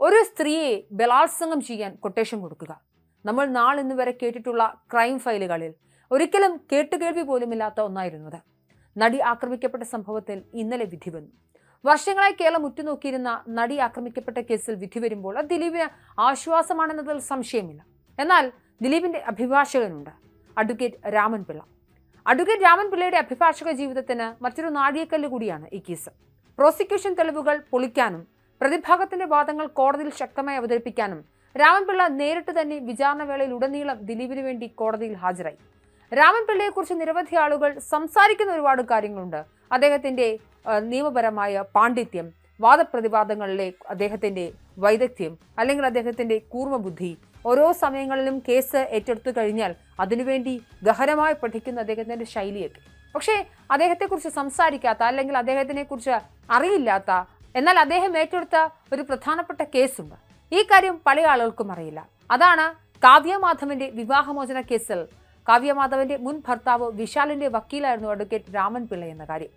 ഒരു സ്ത്രീയെ ബലാത്സംഗം ചെയ്യാൻ കൊട്ടേഷൻ കൊടുക്കുക. നമ്മൾ നാളിന്ന് വരെ കേട്ടിട്ടുള്ള ക്രൈം ഫയലുകളിൽ ഒരിക്കലും കേട്ടുകേൾവി പോലുമില്ലാത്ത ഒന്നായിരുന്നത്. നടി ആക്രമിക്കപ്പെട്ട സംഭവത്തിൽ ഇന്നലെ വിധി വന്നു. വർഷങ്ങളായി കേരളം ഉറ്റുനോക്കിയിരുന്ന നടി ആക്രമിക്കപ്പെട്ട കേസിൽ വിധി വരുമ്പോൾ അത് ദിലീപിന് ആശ്വാസമാണെന്നതിൽ സംശയമില്ല. എന്നാൽ ദിലീപിന്റെ അഭിഭാഷകനുണ്ട് അഡ്വക്കേറ്റ് രാമൻ പിള്ള. അഡ്വക്കേറ്റ് രാമൻ പിള്ളയുടെ അഭിഭാഷക ജീവിതത്തിന് മറ്റൊരു നാഴികക്കല്ല് കൂടിയാണ് ഈ കേസ്. പ്രോസിക്യൂഷൻ തെളിവുകൾ പൊളിക്കാനും പ്രതിഭാഗത്തിന്റെ വാദങ്ങൾ കോടതിയിൽ ശക്തമായി അവതരിപ്പിക്കാനും രാമൻപിള്ള നേരിട്ട് തന്നെ വിചാരണവേളയിൽ ഉടനീളം ദിലീപിന് വേണ്ടി കോടതിയിൽ ഹാജരായി. രാമൻപിള്ളയെക്കുറിച്ച് നിരവധി ആളുകൾ സംസാരിക്കുന്ന ഒരുപാട് കാര്യങ്ങളുണ്ട്. അദ്ദേഹത്തിന്റെ നിയമപരമായ പാണ്ഡിത്യം വാദപ്രതിവാദങ്ങളിലെ അദ്ദേഹത്തിന്റെ വൈദഗ്ധ്യം അല്ലെങ്കിൽ അദ്ദേഹത്തിന്റെ കൂർമ്മബുദ്ധി ഓരോ സമയങ്ങളിലും കേസ് ഏറ്റെടുത്തു കഴിഞ്ഞാൽ അതിനുവേണ്ടി ഗഹനമായി പഠിക്കുന്ന അദ്ദേഹത്തിന്റെ ശൈലിയൊക്കെ. പക്ഷേ അദ്ദേഹത്തെക്കുറിച്ച് സംസാരിക്കാത്ത അല്ലെങ്കിൽ അദ്ദേഹത്തിനെ കുറിച്ച് അറിയില്ലാത്ത എന്നാൽ അദ്ദേഹം ഏറ്റെടുത്ത ഒരു പ്രധാനപ്പെട്ട കേസുണ്ട്. ഈ കാര്യം പല ആളുകൾക്കും അറിയില്ല. അതാണ് കാവ്യമാധവന്റെ വിവാഹമോചന കേസിൽ കാവ്യമാധവന്റെ മുൻ ഭർത്താവ് വിശാലിന്റെ വക്കീലായിരുന്നു അഡ്വക്കേറ്റ് രാമൻ പിള്ള എന്ന കാര്യം.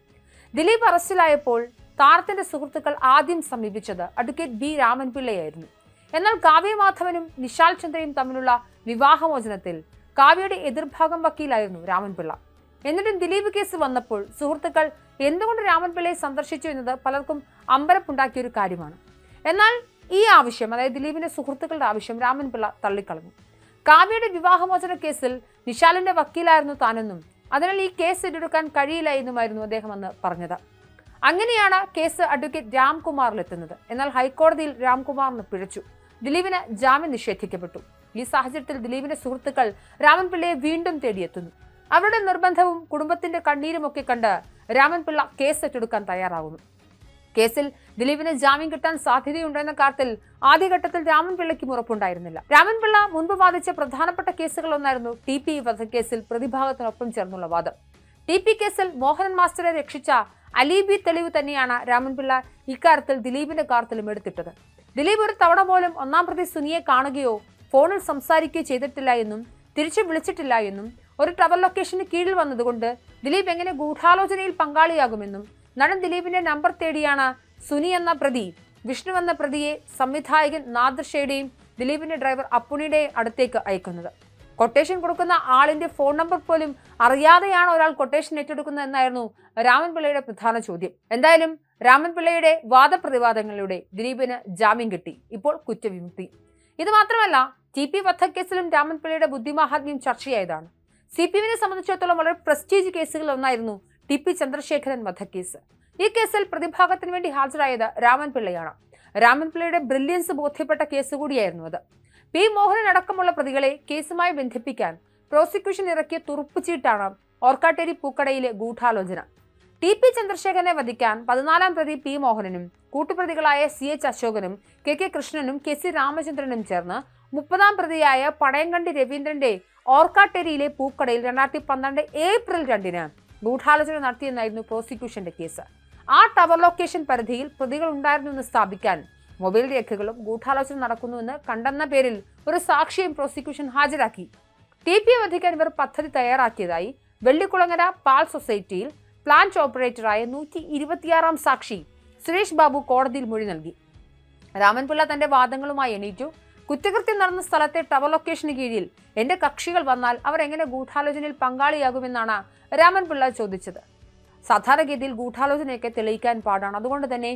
ദിലീപ് അറസ്റ്റിലായപ്പോൾ താരത്തിന്റെ സുഹൃത്തുക്കൾ ആദ്യം സമീപിച്ചത് അഡ്വക്കേറ്റ് ബി രാമൻ പിള്ളയായിരുന്നു. എന്നാൽ കാവ്യമാധവനും നിശാൽ ചന്ദ്രയും തമ്മിലുള്ള വിവാഹമോചനത്തിൽ കാവ്യയുടെ എതിർഭാഗം വക്കീലായിരുന്നു രാമൻപിള്ള എന്നിട്ടും ദിലീപ് കേസ് വന്നപ്പോൾ സുഹൃത്തുക്കൾ എന്തുകൊണ്ട് രാമൻപിള്ളയെ സന്ദർശിച്ചു എന്നത് പലർക്കും അമ്പരപ്പുണ്ടാക്കിയ ഒരു കാര്യമാണ്. എന്നാൽ ഈ ആവശ്യം അതായത് ദിലീപിന്റെ സുഹൃത്തുക്കളുടെ ആവശ്യം രാമൻപിള്ള തള്ളിക്കളഞ്ഞു. കാവ്യയുടെ വിവാഹമോചന കേസിൽ നിശാലിന്റെ വക്കീലായിരുന്നു താനെന്നും അതിനാൽ ഈ കേസ് ഏറ്റെടുക്കാൻ കഴിയില്ല എന്നുമായിരുന്നു അദ്ദേഹം അന്ന് പറഞ്ഞത്. അങ്ങനെയാണ് കേസ് അഡ്വക്കേറ്റ് രാംകുമാറിലെത്തുന്നത്. എന്നാൽ ഹൈക്കോടതിയിൽ രാംകുമാറിന് പിഴച്ചു. ദിലീപിന് ജാമ്യം നിഷേധിക്കപ്പെട്ടു. ഈ സാഹചര്യത്തിൽ ദിലീപിന്റെ സുഹൃത്തുക്കൾ രാമൻപിള്ളയെ വീണ്ടും തേടിയെത്തുന്നു. അവരുടെ നിർബന്ധവും കുടുംബത്തിന്റെ കണ്ണീരുമൊക്കെ കണ്ട് രാമൻപിള്ള കേസ് ഏറ്റെടുക്കാൻ തയ്യാറാകുന്നു കേസിൽ ദിലീപിന് ജാമ്യം കിട്ടാൻ സാധ്യതയുണ്ടെന്ന കാര്യത്തിൽ ആദ്യഘട്ടത്തിൽ രാമൻപിള്ളയ്ക്കും ഉറപ്പുണ്ടായിരുന്നില്ല. രാമൻപിള്ള മുൻപ് വാദിച്ച പ്രധാനപ്പെട്ട കേസുകളൊന്നായിരുന്നു ടി പി വധക്കേസിൽ പ്രതിഭാഗത്തിനൊപ്പം ചേർന്നുള്ള വാദം. ടി പി കേസിൽ മോഹനൻ മാസ്റ്ററെ രക്ഷിച്ച അലീബി തെളിവ് തന്നെയാണ് രാമൻപിള്ള ഇക്കാര്യത്തിൽ ദിലീപിന്റെ കാര്യത്തിലും എടുത്തിട്ടത്. ദിലീപ് ഒരു തവണ പോലും ഒന്നാം പ്രതി സുനിയെ കാണുകയോ ഫോണിൽ സംസാരിക്കുകയോ ചെയ്തിട്ടില്ല എന്നും തിരിച്ചു വിളിച്ചിട്ടില്ല എന്നും ഒരു ട്രവൽ ലൊക്കേഷന് കീഴിൽ വന്നതുകൊണ്ട് ദിലീപ് എങ്ങനെ ഗൂഢാലോചനയിൽ പങ്കാളിയാകുമെന്നും നടൻ ദിലീപിന്റെ നമ്പർ തേടിയാണ് സുനി എന്ന പ്രതി. വിഷ്ണു എന്ന പ്രതിയെ സംവിധായകൻ നാദർഷയുടെയും ദിലീപിന്റെ ഡ്രൈവർ അപ്പുണിയുടെയും അടുത്തേക്ക് അയക്കുന്നത്. കൊട്ടേഷൻ കൊടുക്കുന്ന ആളിന്റെ ഫോൺ നമ്പർ പോലും അറിയാതെയാണ് ഒരാൾ കൊട്ടേഷൻ ഏറ്റെടുക്കുന്നത് എന്നായിരുന്നു രാമൻപിള്ളയുടെ പ്രധാന ചോദ്യം. എന്തായാലും രാമൻപിള്ളയുടെ വാദപ്രതിവാദങ്ങളിലൂടെ ദിലീപിന് ജാമ്യം കിട്ടി. ഇപ്പോൾ കുറ്റവിമുക്തി. ഇത് മാത്രമല്ല ടി പി വധക്കേസിലും രാമൻപിള്ളയുടെ ബുദ്ധിമാഹാത്മ്യം ചർച്ചയായതാണ്. സി പി എമ്മിനെ സംബന്ധിച്ചിടത്തോളം വളരെ പ്രസ്റ്റീജ് കേസുകളിൽ ഒന്നായിരുന്നു ടി പി ചന്ദ്രശേഖരൻ വധക്കേസ്. ഈ കേസിൽ പ്രതിഭാഗത്തിന് വേണ്ടി ഹാജരായത് രാമൻപിള്ളയാണ് രാമൻപിള്ളയുടെ ബ്രില്യൻസ് ബോധ്യപ്പെട്ട കേസ് കൂടിയായിരുന്നു അത്. പി മോഹനൻ അടക്കമുള്ള പ്രതികളെ കേസുമായി ബന്ധിപ്പിക്കാൻ പ്രോസിക്യൂഷൻ ഇറക്കിയ തുറുപ്പുചീട്ടാണ് ഓർക്കാട്ടേരി പൂക്കടയിലെ ഗൂഢാലോചന. ടി പി ചന്ദ്രശേഖരനെ വധിക്കാൻ പതിനാലാം പ്രതി പി മോഹനനും കൂട്ടുപ്രതികളായ സി എച്ച് അശോകനും കെ കെ കൃഷ്ണനും കെ സി രാമചന്ദ്രനും ചേർന്ന് മുപ്പതാം പ്രതിയായ പടയങ്കണ്ടി രവീന്ദ്രന്റെ ഓർക്കാട്ടേരിയിലെ പൂക്കടയിൽ രണ്ടായിരത്തി പന്ത്രണ്ട് ഏപ്രിൽ രണ്ടിന് ഗൂഢാലോചന നടത്തിയെന്നായിരുന്നു പ്രോസിക്യൂഷന്റെ കേസ്. ആ ടവർ ലൊക്കേഷൻ പരിധിയിൽ പ്രതികൾ ഉണ്ടായിരുന്നു എന്ന് സ്ഥാപിക്കാൻ മൊബൈൽ രേഖകളും ഗൂഢാലോചന നടക്കുന്നുവെന്ന് കണ്ടെന്ന പേരിൽ ഒരു സാക്ഷിയും പ്രോസിക്യൂഷൻ ഹാജരാക്കി. ടി പി വധിക്കാൻ ഇവർ പദ്ധതി തയ്യാറാക്കിയതായി വെള്ളിക്കുളങ്ങര പാൽ സൊസൈറ്റിയിൽ പ്ലാന്റ് ഓപ്പറേറ്ററായ നൂറ്റി ഇരുപത്തിയാറാം സാക്ഷി സുരേഷ് ബാബു കോടതിയിൽ മൊഴി നൽകി. രാമൻപിള്ള തന്റെ വാദങ്ങളുമായി എണീറ്റു. കുറ്റകൃത്യം നടന്ന സ്ഥലത്തെ ടവർ ലൊക്കേഷന് കീഴിൽ എന്റെ കക്ഷികൾ വന്നാൽ അവർ എങ്ങനെ ഗൂഢാലോചനയിൽ പങ്കാളിയാകുമെന്നാണ് രാമൻപിള്ള ചോദിച്ചത്. സാധാരണഗതിയിൽ ഗൂഢാലോചനയൊക്കെ തെളിയിക്കാൻ പാടാണ്. അതുകൊണ്ട് തന്നെ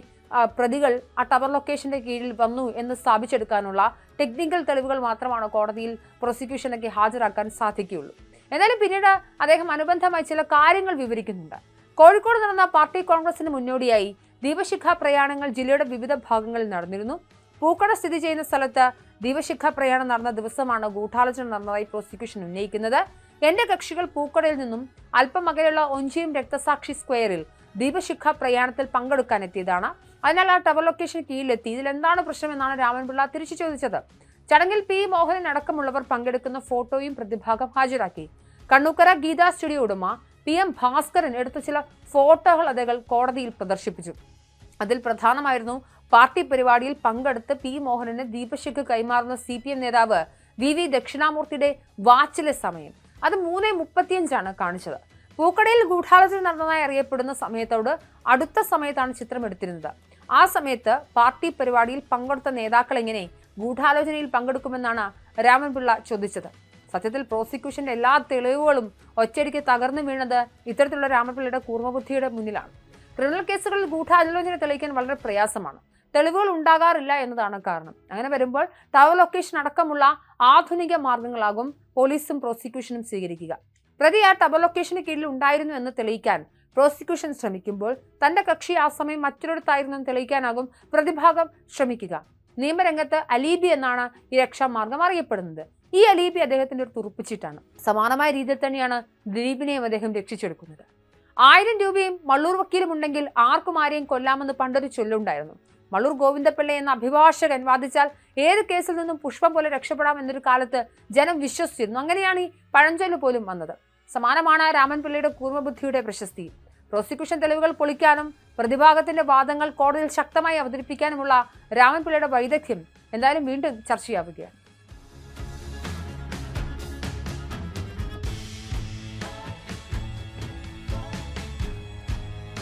പ്രതികൾ ആ ടവർ ലൊക്കേഷന്റെ കീഴിൽ വന്നു എന്ന് സ്ഥാപിച്ചെടുക്കാനുള്ള ടെക്നിക്കൽ തെളിവുകൾ മാത്രമാണ് കോടതിയിൽ പ്രോസിക്യൂഷനൊക്കെ ഹാജരാക്കാൻ സാധിക്കുകയുള്ളൂ. എന്നാലും പിന്നീട് അദ്ദേഹം അനുബന്ധമായി ചില കാര്യങ്ങൾ വിവരിക്കുന്നുണ്ട്. കോഴിക്കോട് നടന്ന പാർട്ടി കോൺഗ്രസിന് മുന്നോടിയായി ദീപശിഖ പ്രയാണങ്ങൾ ജില്ലയുടെ വിവിധ ഭാഗങ്ങളിൽ നടന്നിരുന്നു. പൂക്കട സ്ഥിതി ചെയ്യുന്ന സ്ഥലത്ത് ദീപശിഖ പ്രയാണം നടന്ന ദിവസമാണ് ഗൂഢാലോചന നടന്നതായി പ്രോസിക്യൂഷൻ ഉന്നയിക്കുന്നത്. എന്റെ കക്ഷികൾ പൂക്കടയിൽ നിന്നും അല്പം അകലെയുള്ള ഒഞ്ചിയും രക്തസാക്ഷി സ്ക്വയറിൽ ദീപശിഖ പ്രയാണത്തിൽ പങ്കെടുക്കാൻ എത്തിയതാണ്. അതിനാൽ ആ ടവർ ലൊക്കേഷൻ കീഴിലെത്തി. ഇതിൽ എന്താണ് പ്രശ്നമെന്നാണ് രാമൻപിള്ള തിരിച്ചു ചോദിച്ചത്. ചടങ്ങിൽ പി. മോഹനൻ അടക്കമുള്ളവർ പങ്കെടുക്കുന്ന ഫോട്ടോയും പ്രതിഭാഗം ഹാജരാക്കി. കണ്ണൂക്കര ഗീതാ സ്റ്റുഡിയോ ഉടമ പി. എം ഭാസ്കരൻ എടുത്ത ചില ഫോട്ടോകൾ അദ്ദേഹം കോടതിയിൽ പ്രദർശിപ്പിച്ചു. അതിൽ പ്രധാനമായിരുന്നു പാർട്ടി പരിപാടിയിൽ പങ്കെടുത്ത് പി മോഹനന് ദീപശിഖ് കൈമാറുന്ന സി പി എം നേതാവ് വി വി ദക്ഷിണാമൂർത്തിയുടെ വാച്ചിലെ സമയം. അത് മൂന്ന് മുപ്പത്തിയഞ്ചാണ് കാണിച്ചത്. പൂക്കടയിൽ ഗൂഢാലോചന നടന്നതായി അറിയപ്പെടുന്ന സമയത്തോട് അടുത്ത സമയത്താണ് ചിത്രം എടുത്തിരുന്നത്. ആ സമയത്ത് പാർട്ടി പരിപാടിയിൽ പങ്കെടുത്ത നേതാക്കൾ എങ്ങനെ ഗൂഢാലോചനയിൽ പങ്കെടുക്കുമെന്നാണ് രാമൻപിള്ള ചോദിച്ചത്. സത്യത്തിൽ പ്രോസിക്യൂഷന്റെ എല്ലാ തെളിവുകളും ഒറ്റയടിക്ക് തകർന്നു വീണത് ഇത്തരത്തിലുള്ള രാമപിള്ളയുടെ കൂർമ്മബുദ്ധിയുടെ മുന്നിലാണ്. ക്രിമിനൽ കേസുകളിൽ ഗൂഢാലോചന തെളിയിക്കാൻ വളരെ പ്രയാസമാണ്. തെളിവുകൾ ഉണ്ടാകാറില്ല എന്നതാണ് കാരണം. അങ്ങനെ വരുമ്പോൾ ടവർ ലൊക്കേഷൻ അടക്കമുള്ള ആധുനിക മാർഗങ്ങളാകും പോലീസും പ്രോസിക്യൂഷനും സ്വീകരിക്കുക. പ്രതി ആ ടവർ ലൊക്കേഷന് കീഴിൽ ഉണ്ടായിരുന്നു എന്ന് തെളിയിക്കാൻ പ്രോസിക്യൂഷൻ ശ്രമിക്കുമ്പോൾ തന്റെ കക്ഷി ആ സമയം മറ്റൊരിടത്തായിരുന്നു എന്ന് തെളിയിക്കാനാകും പ്രതിഭാഗം ശ്രമിക്കുക. നിയമരംഗത്ത് അലീബി എന്നാണ് ഈ രക്ഷാമാർഗം അറിയപ്പെടുന്നത്. ഈ അലീബി അദ്ദേഹത്തിന്റെ ഒരു തുറുപ്പിച്ചിട്ടാണ് സമാനമായ രീതിയിൽ തന്നെയാണ് ദിലീപിനെയും അദ്ദേഹം രക്ഷിച്ചെടുക്കുന്നത്. ആയിരം രൂപയും മള്ളൂർ വക്കീലും ഉണ്ടെങ്കിൽ ആർക്കും ആരെയും കൊല്ലാമെന്ന് പണ്ടൊരു ചൊല്ലുണ്ടായിരുന്നു. മള്ളൂർ ഗോവിന്ദപിള്ള എന്ന അഭിഭാഷകൻ വാദിച്ചാൽ ഏത് കേസിൽ നിന്നും പുഷ്പം പോലെ രക്ഷപ്പെടാം എന്നൊരു കാലത്ത് ജനം വിശ്വസിച്ചിരുന്നു. അങ്ങനെയാണ് ഈ പഴഞ്ചൊല്ല് പോലും വന്നത്. സമാനമാണ് രാമൻപിള്ളയുടെ കൂർമ്മബുദ്ധിയുടെ പ്രശസ്തി. പ്രോസിക്യൂഷൻ തെളിവുകൾ പൊളിക്കാനും പ്രതിഭാഗത്തിന്റെ വാദങ്ങൾ കോടതിയിൽ ശക്തമായി അവതരിപ്പിക്കാനുമുള്ള രാമൻപിള്ളയുടെ വൈദഗ്ധ്യം എന്തായാലും വീണ്ടും ചർച്ചയാവുകയാണ്.